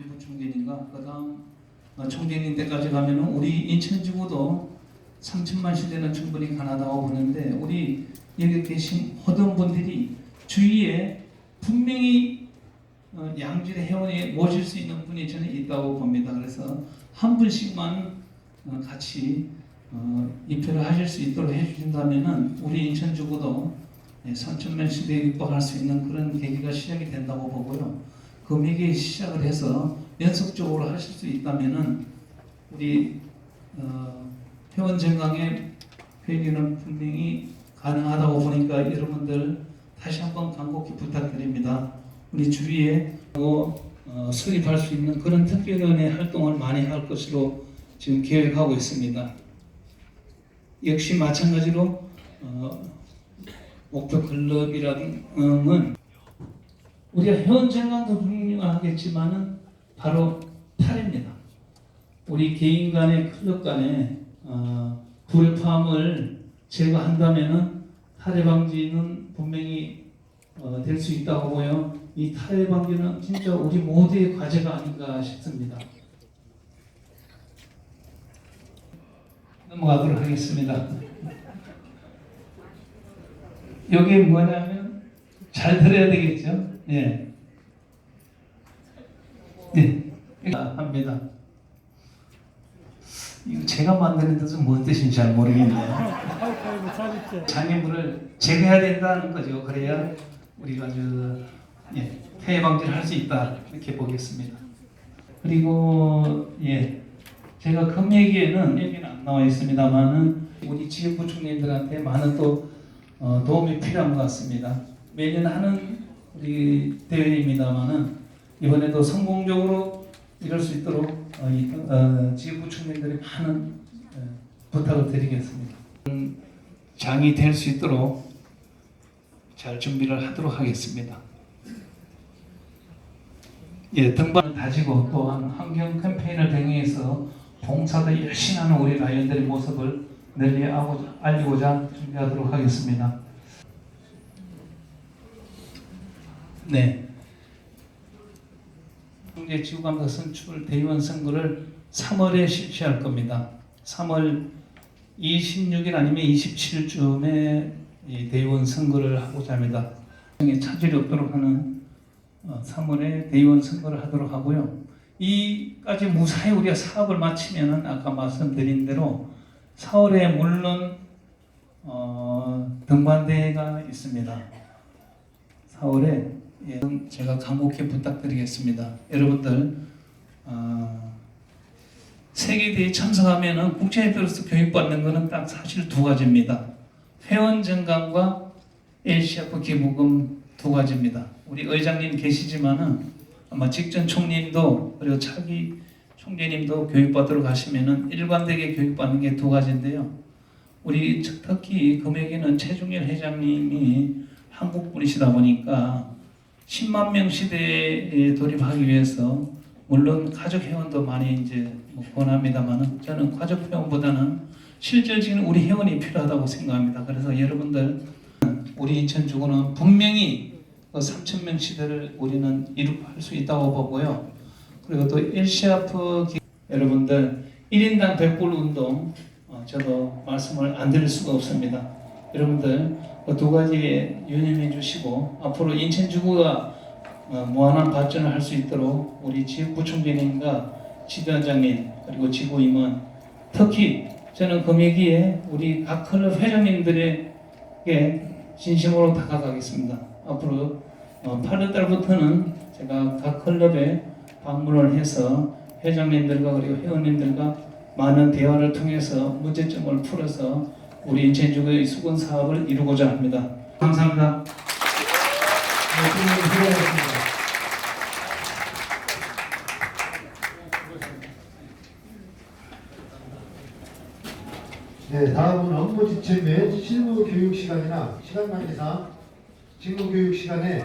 일부 총재님과 그다음 어, 총재님 때까지 가면은 우리 인천 지구도 3천만 시대는 충분히 가능하다고 보는데 우리 여기 계신 모든 분들이 주위에 분명히 어, 양질의 회원에 모실 수 있는 분이 저는 있다고 봅니다. 그래서 한 분씩만 어, 같이 어, 입회를 하실 수 있도록 해주신다면은 우리 인천주구도 네, 3천만 시대에 입박할 수 있는 그런 계기가 시작이 된다고 보고요. 그 매개 시작을 해서 연속적으로 하실 수 있다면은 우리 어, 회원 정강의 회의는 분명히 가능하다고 보니까 여러분들 다시 한번 간곡히 부탁드립니다. 우리 주위에 어, 어, 수립할 수 있는 그런 특별위원회 활동을 많이 할 것으로 지금 계획하고 있습니다. 역시 마찬가지로 어, 목표 클럽이라는 우리가 회원 정강도 분명하겠지만은 바로 탈입니다. 우리 개인 간의 클럽 간의 어, 불협화음을 제거한다면은 탈해 방지는 분명히 어, 될 수 있다고 보여 이 탈해 방지는 진짜 우리 모두의 과제가 아닌가 싶습니다. 넘어가도록 하겠습니다. 여기 뭐냐면 잘 들어야 되겠죠? 예. 네. 합니다. 이거 제가 만드는 뜻은 뭔 뜻인지 잘 모르겠네요. 장애물을 제거해야 된다는 거죠. 그래야 우리가 저 예, 폐해 방지를 할 수 있다 이렇게 보겠습니다. 그리고 예, 제가 금 얘기에는 얘기는 안 나와 있습니다만은 우리 지역구청님들한테 많은 또 어, 도움이 필요한 것 같습니다. 매년 하는 우리 대회입니다만은 이번에도 성공적으로 이룰 수 있도록 어, 이, 어, 지역구청님들이 많은 어, 부탁을 드리겠습니다. 음, 장이 될 수 있도록 잘 준비를 하도록 하겠습니다. 예, 등반을 다지고 또한 환경 캠페인을 병행해서 봉사도 열심히 하는 우리 라이언들의 모습을 널리 알리고자 준비하도록 하겠습니다. 네. 경제 지구감독 선출 대의원 선거를 3월에 실시할 겁니다. 3월 26일 아니면 27일쯤에 이 대의원 선거를 하고자 합니다. 차질이 없도록 하는 어, 3월에 대의원 선거를 하도록 하고요. 이까지 무사히 우리가 사업을 마치면은 아까 말씀드린 대로 4월에 물론 어, 등반대회가 있습니다. 4월에 예, 제가 간곡히 부탁드리겠습니다. 여러분들 어, 세계대회 참석하면은 국제대회로서 교육받는 것은 딱 사실 두 가지입니다. 회원 정강과 LCF 기부금 두 가지입니다. 우리 의장님 계시지만은 아마 직전 총리님도 그리고 차기 총재님도 교육받으러 가시면은 일관되게 교육받는 게 두 가지인데요. 우리 특히 금액에는 최중열 회장님이 한국 분이시다 보니까 10만 명 시대에 돌입하기 위해서 물론 가족 회원도 많이 이제 뭐 권합니다만은 저는 가족 회원보다는 실질적인 우리 회원이 필요하다고 생각합니다. 그래서 여러분들 우리 인천 주구는 분명히 그 3천 명 시대를 우리는 이룩할 수 있다고 보고요. 그리고 또 일시아프 기- 여러분들 1인당 100불 운동 어, 저도 말씀을 안 드릴 수가 없습니다. 여러분들 그두 가지에 유념해 주시고 앞으로 인천주구가 어, 무한한 발전을 할 수 있도록 우리 지역구청장님과 지도원장님 그리고 지구임원 특히 저는 금액기에 우리 각 클럽 회장님들에게 진심으로 다가가겠습니다. 앞으로 어, 8월 달부터는 제가 각 클럽에 방문을 해서 회장님들과 그리고 회원님들과 많은 대화를 통해서 문제점을 풀어서 우리 인천주구의 수건 사업을 이루고자 합니다. 감사합니다. 네. 네, 다음은 업무 지침 및 실무 교육 시간이나 시간 관계상 직무 교육 시간에